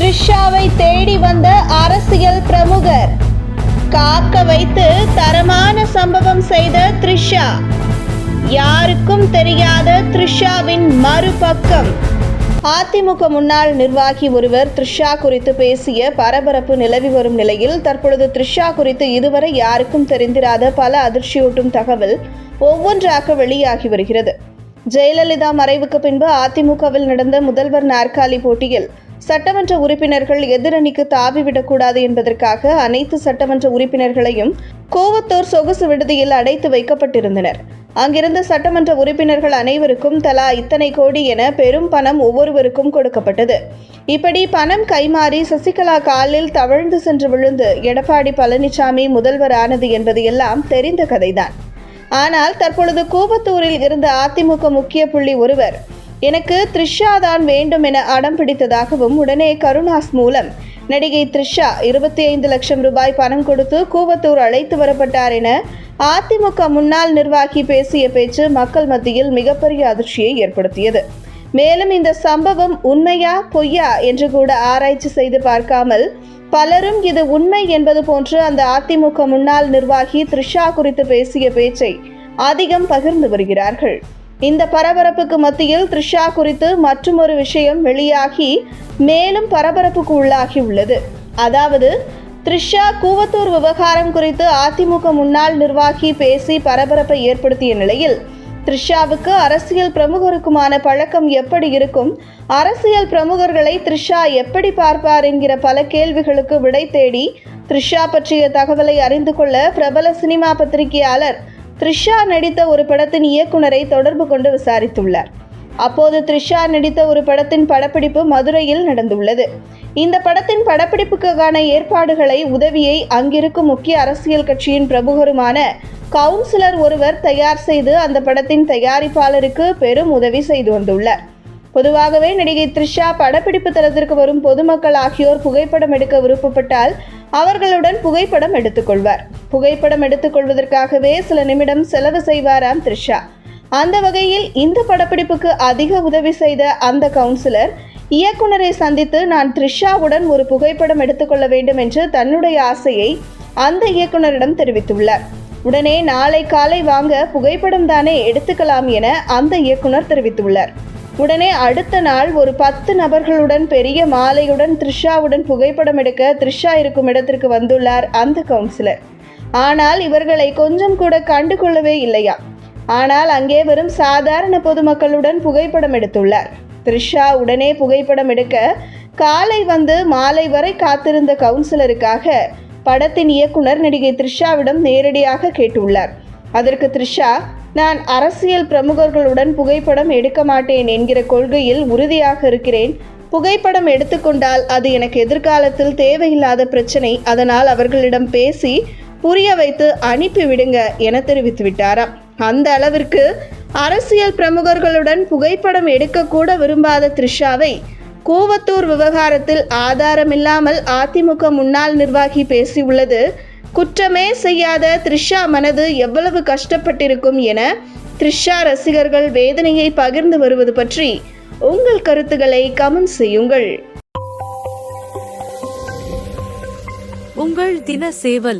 த்ரிஷாவை தேடி வந்த அரசியல் பிரமுகர். காக்க வைத்து தரமான சம்பவம் செய்த த்ரிஷா. யாருக்கும் தெரியாத த்ரிஷாவின் மறுபக்கம். அதிமுக முன்னாள் நிர்வாகி ஒருவர் த்ரிஷா குறித்து பேசிய பரபரப்பு நிலவி வரும் நிலையில் தற்பொழுது த்ரிஷா குறித்து இதுவரை யாருக்கும் தெரிந்திராத பல அதிர்ச்சியூட்டும் தகவல் ஒவ்வொன்றாக வெளியாகி வருகிறது. ஜெயலலிதா மறைவுக்கு பின்பு அதிமுகவில் நடந்த முதல்வர் நாற்காலி போட்டியில் சட்டமன்ற உறுப்பினர்கள் எதிரணிக்கு தாவிவிடக்கூடாது என்பதற்காக அனைத்து சட்டமன்ற உறுப்பினர்களையும் கோவத்தூர் சொகுசு விடுதியில் அடைத்து வைக்கப்பட்டிருந்தனர். அங்கிருந்த சட்டமன்ற உறுப்பினர்கள் அனைவருக்கும் தலா இத்தனை கோடி என பெரும் பணம் ஒவ்வொருவருக்கும் கொடுக்கப்பட்டது. இப்படி பணம் கைமாறி சசிகலா காலில் தவழ்ந்து சென்று விழுந்து எடப்பாடி பழனிசாமி முதல்வர் ஆனது என்பது எல்லாம் தெரிந்த கதைதான். ஆனால் தற்பொழுது கூவத்தூரில் இருந்த அதிமுக முக்கிய புள்ளி ஒருவர் எனக்கு த்ரிஷா தான் வேண்டும் என அடம் பிடித்ததாகவும் உடனே கருணாஸ் மூலம். நடிகை த்ரிஷா இருபத்தி ஐந்து லட்சம் ரூபாய் பணம் கொடுத்து கூவத்தூர் அழைத்து வரப்பட்டார் என அதிமுக முன்னாள் நிர்வாகி பேசிய பேச்சு மக்கள் மத்தியில் மிகப்பெரிய அதிர்ச்சியை ஏற்படுத்தியது. மேலும் இந்த சம்பவம் உண்மையா பொய்யா என்று கூட ஆராய்ச்சி செய்து பார்க்காமல் பலரும் இது உண்மை என்பது போன்று அந்த அதிமுக முன்னாள் நிர்வாகி த்ரிஷா குறித்து பேசிய பேச்சை அதிகம் பகிர்ந்து வருகிறார்கள். இந்த பரபரப்புக்கு மத்தியில் த்ரிஷா குறித்து மற்றுமொரு விஷயம் வெளியாகி மேலும் பரபரப்புக்கு உள்ளாகி உள்ளது. அதாவது த்ரிஷா கூவத்தூர் விவகாரம் குறித்து அதிமுக முன்னாள் நிர்வாகி பேசி பரபரப்பை ஏற்படுத்திய நிலையில் த்ரிஷாவுக்கு அரசியல் பிரமுகருக்குமான பழக்கம் எப்படி இருக்கும்? அரசியல் பிரமுகர்களை த்ரிஷா எப்படி பார்ப்பார் என்கிற பல கேள்விகளுக்கு விடை தேடி த்ரிஷா பற்றிய தகவலை அறிந்து கொள்ள பிரபல சினிமா பத்திரிகையாளர் த்ரிஷா நடித்த ஒரு படத்தின் இயக்குனரை தொடர்பு கொண்டு விசாரித்துள்ளார். அப்போது த்ரிஷா நடித்த ஒரு படத்தின் படப்பிடிப்பு மதுரையில் நடந்துள்ளது. இந்த படத்தின் படப்பிடிப்புக்கான ஏற்பாடுகளை உதவியை அங்கிருக்கும் முக்கிய அரசியல் கட்சியின் பிரமுகருமான கவுன்சிலர் ஒருவர் தயார் செய்து அந்த படத்தின் தயாரிப்பாளருக்கு பெரும் உதவி செய்து வந்துள்ளார். பொதுவாகவே நடிகை த்ரிஷா படப்பிடிப்பு தளத்திற்கு வரும் பொதுமக்கள் ஆகியோர் புகைப்படம் எடுக்க விருப்பப்பட்டால் அவர்களுடன் புகைப்படம் எடுத்துக்கொள்வார். புகைப்படம் எடுத்துக்கொள்வதற்காகவே சில நிமிடம் செலவு செய்வாராம் த்ரிஷா. அந்த வகையில் இந்த படப்பிடிப்புக்கு அதிக உதவி செய்த அந்த கவுன்சிலர் இயக்குனரை சந்தித்து நான் த்ரிஷாவுடன் ஒரு புகைப்படம் எடுத்துக்கொள்ள வேண்டும் என்று தன்னுடைய ஆசையை அந்த இயக்குனரிடம் தெரிவித்துள்ளார். உடனே நாளை காலை வாங்க புகைப்படம் தானே எடுத்துக்கலாம் என அந்த இயக்குனர் தெரிவித்துள்ளார். உடனே அடுத்த நாள் ஒரு பத்து நபர்களுடன் பெரிய மாலையுடன் த்ரிஷாவுடன் புகைப்படம் எடுக்க த்ரிஷா இருக்கும் இடத்திற்கு வந்துள்ளார் அந்த கவுன்சிலர் ஆனால் இவர்களை கொஞ்சம் கூட கண்டுகொள்ளவே இல்லையா? ஆனால் அங்கே வரும் சாதாரண பொதுமக்களுடன் புகைப்படம் எடுத்துள்ளார். த்ரிஷா உடனே புகைப்படம் எடுக்க காலை வந்து மாலை வரை காத்திருந்த கவுன்சிலருக்காக படத்தின் இயக்குனர் நடிகை த்ரிஷாவிடம் நேரடியாக கேட்டுள்ளார். அதற்கு த்ரிஷா நான் அரசியல் பிரமுகர்களுடன் புகைப்படம் எடுக்க மாட்டேன் என்கிற கொள்கையில் உறுதியாக இருக்கிறேன். புகைப்படம் எடுத்துக்கொண்டால் அது எனக்கு எதிர்காலத்தில் தேவையில்லாத பிரச்சனை. அதனால் அவர்களிடம் பேசி புரிய வைத்து அனுப்பி விடுங்க என தெரிவித்து விட்டாராம். அந்த அளவிற்கு அரசியல் பிரமுகர்களுடன் புகைப்படம் எடுக்கக்கூட விரும்பாத த்ரிஷாவை கூவத்தூர் விவகாரத்தில் ஆதாரமில்லாமல் அதிமுக முன்னாள் நிர்வாகி பேசியுள்ளது. குற்றமே செய்யாத த்ரிஷா மனது எவ்வளவு கஷ்டப்பட்டிருக்கும் என த்ரிஷா ரசிகர்கள் வேதனையை பகிர்ந்து வருவது பற்றி உங்கள் கருத்துக்களை கமெண்ட் செய்யுங்கள். உங்கள் தின சேவல்.